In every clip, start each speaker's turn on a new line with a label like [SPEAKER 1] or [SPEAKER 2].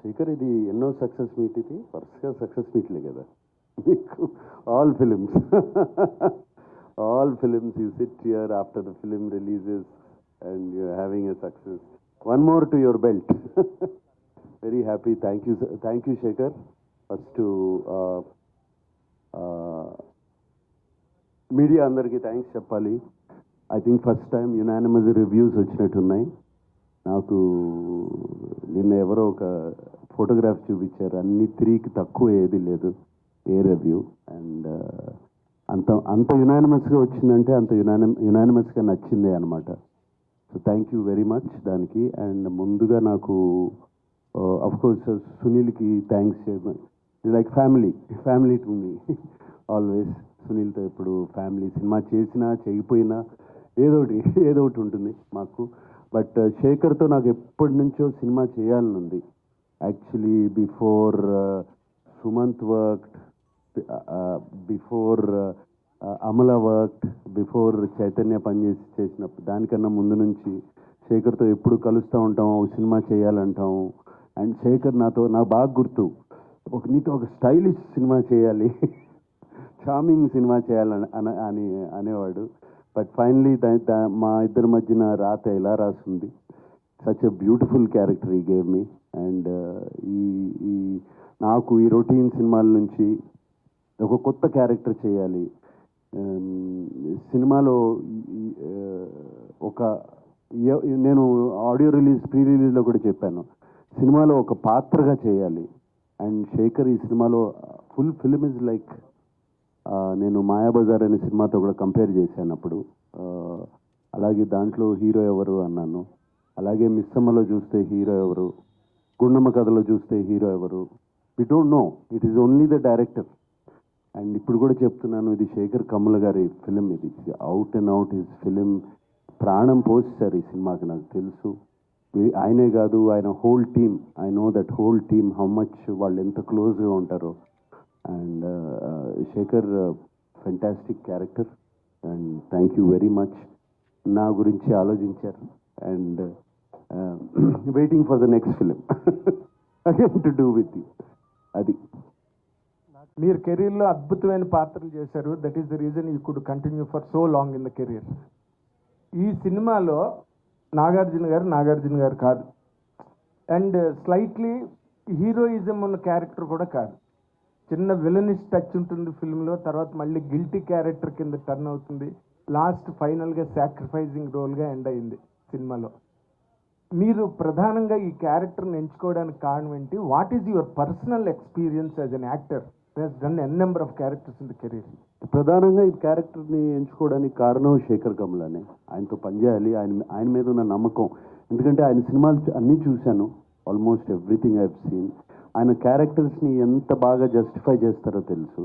[SPEAKER 1] శేఖర్ ఇది ఎన్నో success meet ఇది వరుసగా సక్సెస్ మీట్లే కదా మీకు all films all films you sit here after the film releases and you having a success one more to your belt very happy thank you thank you Shekhar first media అందరికీ thanks చెప్పాలి I think first time unanimous reviews వచ్చినట్టున్నాయి నాకు నిన్న ఎవరో ఒక photograph చూపించారు. అన్ని త్రీకి తక్కువ ఏది లేదు ఏ రివ్యూ అండ్ uh, అంత అంత యునానిమస్గా వచ్చిందంటే అంత యునానిమ యునానిమస్గా నచ్చిందే అనమాట so thank you very much దానికి. అండ్ ముందుగా నాకు అఫ్ కోర్స్ సునీల్కి thanks like family family to me always సునీల్తో ఎప్పుడు ఫ్యామిలీ సినిమా చేసినా చేయకపోయినా ఏదో ఒకటి ఏదో ఒకటి ఉంటుంది మాకు. బట్ uh, శేఖర్తో నాకు ఎప్పటి నుంచో సినిమా చేయాలని ఉంది. Actually before uh, Sumanth work before uh, Amala work before Chaitanya పనిచేసి చేసినప్పుడు దానికన్నా ముందు నుంచి శేఖర్తో ఎప్పుడు కలుస్తూ ఉంటాం సినిమా చేయాలంటాం. అండ్ శేఖర్ నాతో నాకు బాగా గుర్తు. ఒక నీతో ఒక స్టైలిష్ సినిమా చేయాలి. చార్మింగ్ సినిమా చేయాలని అని అనేవాడు. బట్ ఫైనలీ మా ఇద్దరి మధ్యన రాత ఎలా రాసింది? సచ్ ఎ బ్యూటిఫుల్ క్యారెక్టర్ ఈ గేమ్ మీ అండ్ ఈ ఈ నాకు ఈ రొటీన్ సినిమాల నుంచి ఒక కొత్త క్యారెక్టర్ చేయాలి. Um, సినిమాలో uh, ఒక నేను ఆడియో రిలీజ్ ప్రీ రిలీజ్లో కూడా చెప్పాను. సినిమాలో ఒక పాత్రగా చేయాలి. అండ్ శేఖర్ ఈ సినిమాలో ఫుల్ ఫిలిం ఇస్ లైక్ నేను మాయాబజార్ అనే సినిమాతో కూడా కంపేర్ చేశాను అప్పుడు. అలాగే దాంట్లో హీరో ఎవరు అన్నాను. అలాగే మిస్సమ్మలో చూస్తే హీరో ఎవరు? గుండమ్మ కథలో చూస్తే హీరో ఎవరు? We don't know it is only the director and ఇప్పుడు కూడా చెప్తున్నాను ఇది శేఖర్ కమల గారి ఫిలిం ఇది out and out his film ప్రాణం పోస్తారు ఈ సినిమాకి నాకు తెలుసు. ఆయనే కాదు ఆయన whole team I know that whole team how much వాళ్ళు ఎంత క్లోజ్గా ఉంటారో. And Sekhar fantastic character and thank you very much నా గురించి ఆలోచించారు. And waiting for the next film again to do with you అది.
[SPEAKER 2] మీరు కెరీర్లో అద్భుతమైన పాత్రలు చేశారు. That is the reason you could continue for so long in the career ఈ సినిమాలో నాగార్జున గారు నాగార్జున గారు కాదు. అండ్ స్లైట్లీ హీరోయిజం ఉన్న క్యారెక్టర్ కూడా కాదు. చిన్న విలనిష్ టచ్ ఉంటుంది ఫిల్మ్లో తర్వాత మళ్ళీ గిల్టీ క్యారెక్టర్ కింద టర్న్ అవుతుంది. లాస్ట్ ఫైనల్గా సాక్రిఫైజింగ్ రోల్గా ఎండ్ అయింది సినిమాలో. మీరు ప్రధానంగా ఈ క్యారెక్టర్ని ఎంచుకోవడానికి కారణం ఏంటి? What is your personal experience as an actor he's done N number of characters in the career
[SPEAKER 1] ప్రధానంగా ఈ క్యారెక్టర్ని ఎంచుకోవడానికి కారణం శేఖర్ కమలానే ఆయనతో పనిచేయాలి. ఆయన ఆయన మీద ఉన్న నమ్మకం. ఎందుకంటే ఆయన సినిమాలు అన్నీ చూశాను. Almost everything I I've seen ఆయన క్యారెక్టర్స్ని ఎంత బాగా జస్టిఫై చేస్తారో తెలుసు.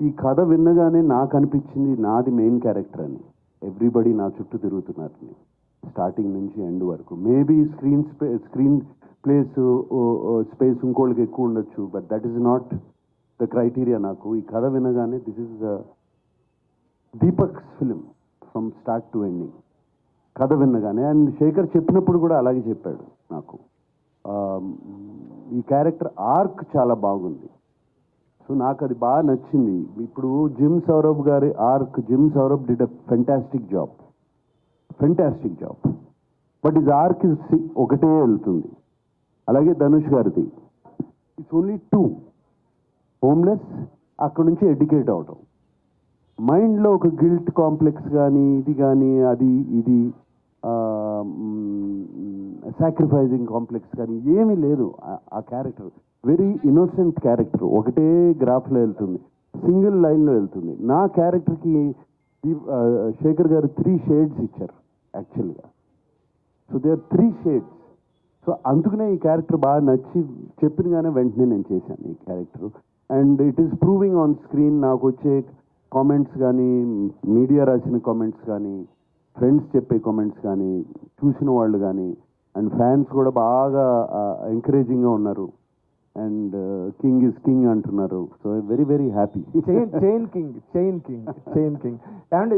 [SPEAKER 1] ఈ కథ విన్నగానే నాకు అనిపించింది నాది మెయిన్ క్యారెక్టర్ అని. ఎవ్రీబడి నా చుట్టూ తిరుగుతున్నారు స్టార్టింగ్ నుంచి ఎండ్ వరకు. Maybe screen స్పే screen place space ఇంకోళ్ళకి ఎక్కువ ఉండొచ్చు but that is not the criteria నాకు. ఈ కథ వినగానే this is Deepak's film from start to ending. కథ విన్నగానే. అండ్ శేఖర్ చెప్పినప్పుడు కూడా అలాగే చెప్పాడు నాకు. ఈ క్యారెక్టర్ ఆర్క్ చాలా బాగుంది. సో నాకు అది బాగా నచ్చింది. ఇప్పుడు జిమ్ సౌరభ్ గారి arc Jim Sarbh did a fantastic job fantastic job but ఇది ఆర్క్ ఒకటే వెళ్తుంది. అలాగే ధనుష్ గారిది. ఇట్స్ ఓన్లీ టూ హోమ్లెస్ అక్కడ నుంచి ఎడ్యుకేట్ అవటం. మైండ్లో ఒక గిల్ట్ కాంప్లెక్స్ కానీ ఇది కానీ అది ఇది సాక్రిఫైజింగ్ కాంప్లెక్స్ కానీ ఏమీ లేదు ఆ- క్యారెక్టర్ వెరీ ఇన్నోసెంట్ క్యారెక్టర్ ఒకటే గ్రాఫ్లో వెళ్తుంది. సింగిల్ లైన్లో వెళ్తుంది. నా క్యారెక్టర్కి శేఖర్ గారు త్రీ షేడ్స్ ఇచ్చారు యాక్చువల్గా so they are three shades so అందుకనే ఈ క్యారెక్టర్ బాగా నచ్చి చెప్పినగానే వెంటనే నేను చేశాను ఈ character and it is proving on screen నాకు వచ్చే కామెంట్స్ కానీ మీడియా రాసిన కామెంట్స్ కానీ ఫ్రెండ్స్ చెప్పే కామెంట్స్ కానీ చూసిన వాళ్ళు కానీ అండ్ ఫ్యాన్స్ కూడా బాగా ఎంకరేజింగ్గా ఉన్నారు. అండ్ కింగ్ ఇస్ కింగ్ అంటున్నారు. So very very happy
[SPEAKER 2] chain chain king chain king chain king and